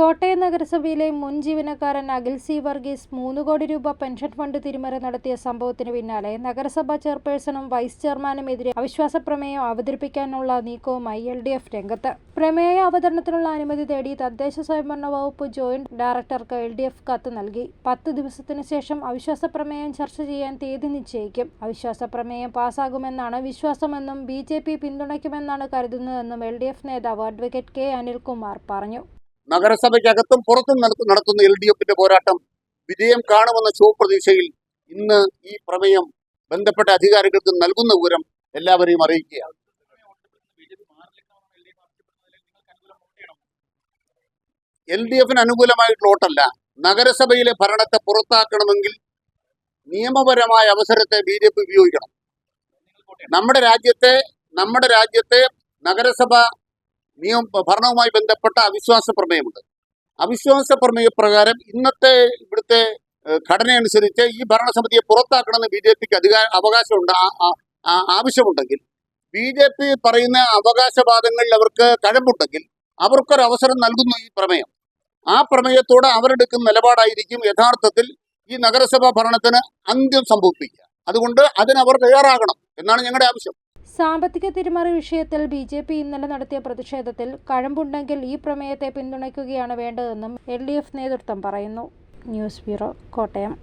കോട്ടയം നഗരസഭയിലെ മുൻ ജീവനക്കാരൻ അഖിൽ സി വർഗീസ് മൂന്ന് കോടി രൂപ പെൻഷൻ ഫണ്ട് തിരിമറി നടത്തിയ സംഭവത്തിന് പിന്നാലെ നഗരസഭാ ചെയർപേഴ്സണും വൈസ് ചെയർമാനുമെതിരെ അവിശ്വാസ പ്രമേയം അവതരിപ്പിക്കാനുള്ള നീക്കവുമായി എൽ ഡി എഫ് രംഗത്ത്. പ്രമേയ അവതരണത്തിനുള്ള അനുമതി തേടി തദ്ദേശ സ്വയംഭരണ വകുപ്പ് ജോയിന്റ് ഡയറക്ടർക്ക് എൽ ഡി എഫ് കത്ത് നൽകി. പത്ത് ദിവസത്തിനു ശേഷം അവിശ്വാസ പ്രമേയം ചർച്ച ചെയ്യാൻ തീയതി നിശ്ചയിക്കും. അവിശ്വാസ പ്രമേയം പാസ്സാകുമെന്നാണ് വിശ്വാസമെന്നും ബി ജെ പി പിന്തുണയ്ക്കുമെന്നാണ് കരുതുന്നതെന്നും എൽ ഡി എഫ് നേതാവ് അഡ്വക്കേറ്റ് കെ അനിൽകുമാർ പറഞ്ഞു. നഗരസഭയ്ക്കകത്തും പുറത്തും നടത്തു- നടത്തുന്ന എൽ ഡി എഫിന്റെ പോരാട്ടം വിജയം കാണുമെന്ന ശുഭപ്രതീക്ഷയിൽ ഇന്ന് ഈ പ്രമേയം ബന്ധപ്പെട്ട അധികാരികൾക്ക് നൽകുന്ന വിവരം എല്ലാവരെയും അറിയിക്കുകയാണ്. എൽ ഡി എഫിന് അനുകൂലമായിട്ടുള്ള വോട്ടല്ല. നഗരസഭയിലെ ഭരണത്തെ പുറത്താക്കണമെങ്കിൽ നിയമപരമായ അവസരത്തെ ബി ഉപയോഗിക്കണം. നമ്മുടെ രാജ്യത്തെ നമ്മുടെ രാജ്യത്തെ നഗരസഭ നിയമ ഭരണവുമായി ബന്ധപ്പെട്ട അവിശ്വാസ പ്രമേയമുണ്ട്. അവിശ്വാസ പ്രമേയ പ്രകാരം ഇന്നത്തെ ഇവിടുത്തെ ഘടനയനുസരിച്ച് ഈ ഭരണസമിതിയെ പുറത്താക്കണമെന്ന് ബി ജെ പിക്ക് അധികാര അവകാശമുണ്ട് ആവശ്യമുണ്ടെങ്കിൽ ബി ജെ പി പറയുന്ന അവകാശവാദങ്ങളിൽ അവർക്ക് കഴമ്പുണ്ടെങ്കിൽ അവർക്കൊരു അവസരം നൽകുന്നു ഈ പ്രമേയം. ആ പ്രമേയത്തോട് അവരെടുക്കുന്ന നിലപാടായിരിക്കും യഥാർത്ഥത്തിൽ ഈ നഗരസഭാ ഭരണത്തിന് അന്ത്യം സംഭവിപ്പിക്കുക. അതുകൊണ്ട് അതിനവർ തയ്യാറാകണം എന്നാണ് ഞങ്ങളുടെ ആവശ്യം. സാമ്പത്തിക തിരിമറി വിഷയത്തിൽ ബി ജെ പി ഇന്നലെ നടത്തിയ പ്രതിഷേധത്തിൽ കഴമ്പുണ്ടെങ്കിൽ ഈ പ്രമേയത്തെ പിന്തുണയ്ക്കുകയാണ് വേണ്ടതെന്നും എൽ ഡി എഫ് നേതൃത്വം പറയുന്നു. News bureau Kottayam.